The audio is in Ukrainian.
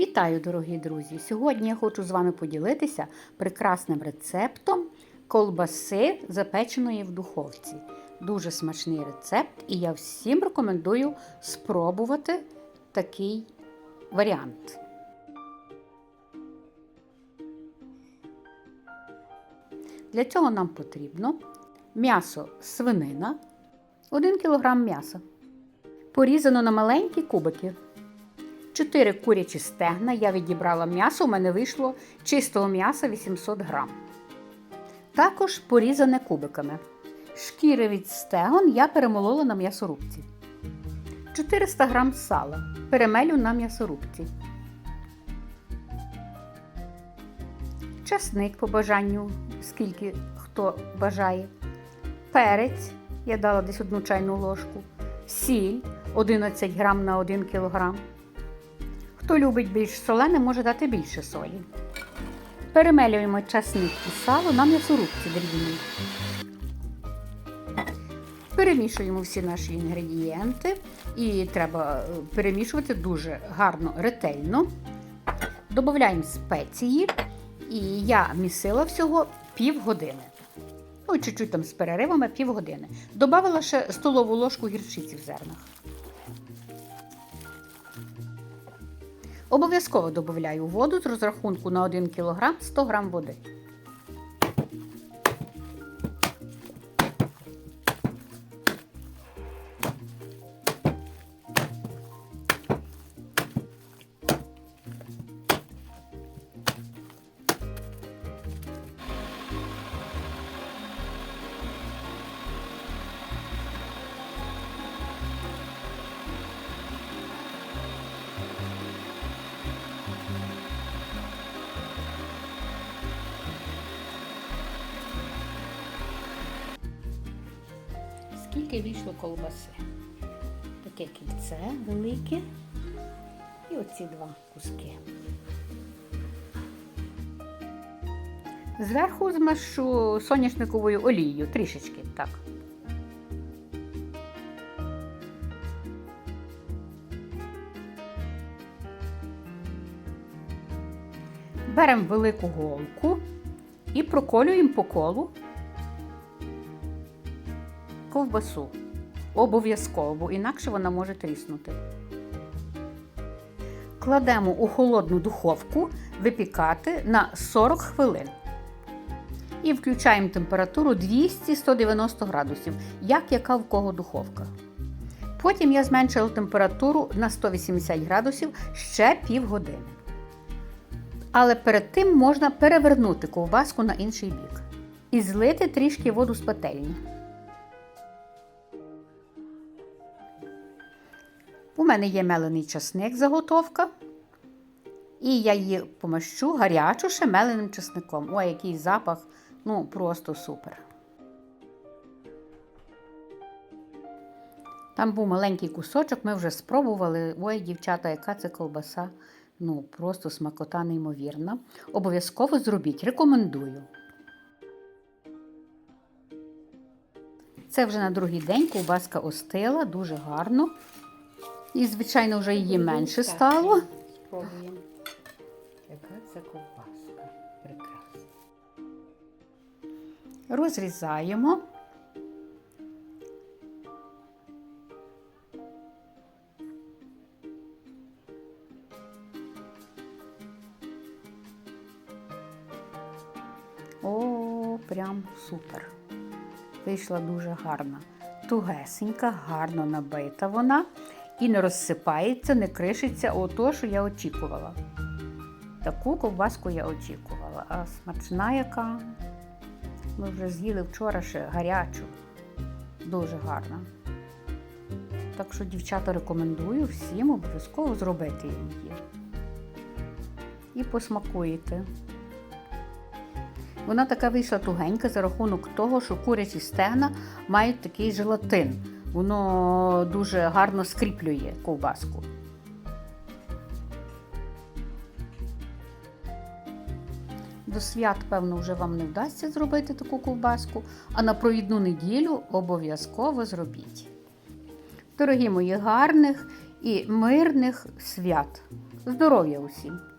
Вітаю, дорогі друзі! Сьогодні я хочу з вами поділитися прекрасним рецептом колбаси, запеченої в духовці. Дуже смачний рецепт, і я всім рекомендую спробувати такий варіант. Для цього нам потрібно м'ясо свинина, 1 кг м'яса, порізано на маленькі кубики. 4 курячі стегна. Я відібрала м'ясо, у мене вийшло чистого м'яса 800 грам. Також порізане кубиками. Шкіри від стегон я перемолола на м'ясорубці. 400 грам сала. Перемелю на м'ясорубці. Часник по бажанню, скільки хто бажає. Перець, я дала десь одну чайну ложку. Сіль 11 грам на 1 кілограм. Хто любить більш солене, може дати більше солі. Перемелюємо часник і сало на м'ясорубці дрібній. Перемішуємо всі наші інгредієнти і треба е, перемішувати дуже гарно, ретельно. Додаємо спеції, і я місила всього півгодини. Ну, чуть-чуть там з переривами півгодини. Добавила ще столову ложку гірчиці в зернах. Обов'язково додаю воду з розрахунку на 1 кг 100 г води. Скільки вийшло колбаси? Таке кільце велике і оці два куски. Зверху змашу соняшниковою олією, трішечки так. Беремо велику голку і проколюємо по колу ковбасу. Обов'язково, бо інакше вона може тріснути. Кладемо у холодну духовку випікати на 40 хвилин. І включаємо температуру 200-190 градусів, як яка в кого духовка. Потім я зменшила температуру на 180 градусів ще півгодини. Але перед тим можна перевернути ковбаску на інший бік і злити трішки воду з пательні. У мене є мелений часник заготовка. І я її помащу гарячу ще меленим часником. Ой, який запах, ну просто супер. Там був маленький кусочок, ми вже спробували. Ой, дівчата, яка це ковбаса. Ну, просто смакота неймовірна. Обов'язково зробіть, рекомендую. Це вже на другий день ковбаска остила, дуже гарно. І, звичайно, вже її менше стало. Спробуємо. Яка це ковбаска. Прекрасна. Розрізаємо. О, прям супер. Вийшла дуже гарна. Тугесенька, гарно набита вона і не розсипається, не кришиться ото, що я очікувала. Таку ковбаску я очікувала. А смачна яка. Ми вже з'їли вчора ще гарячу. Дуже гарна. Так що, дівчата, рекомендую всім обов'язково зробити її. І посмакуєте. Вона така вийшла тугенька за рахунок того, що курячі стегна мають такий желатин. Воно дуже гарно скріплює ковбаску. До свят, певно, вже вам не вдасться зробити таку ковбаску, а на провідну неділю обов'язково зробіть. Дорогі мої гарних і мирних свят! Здоров'я усім!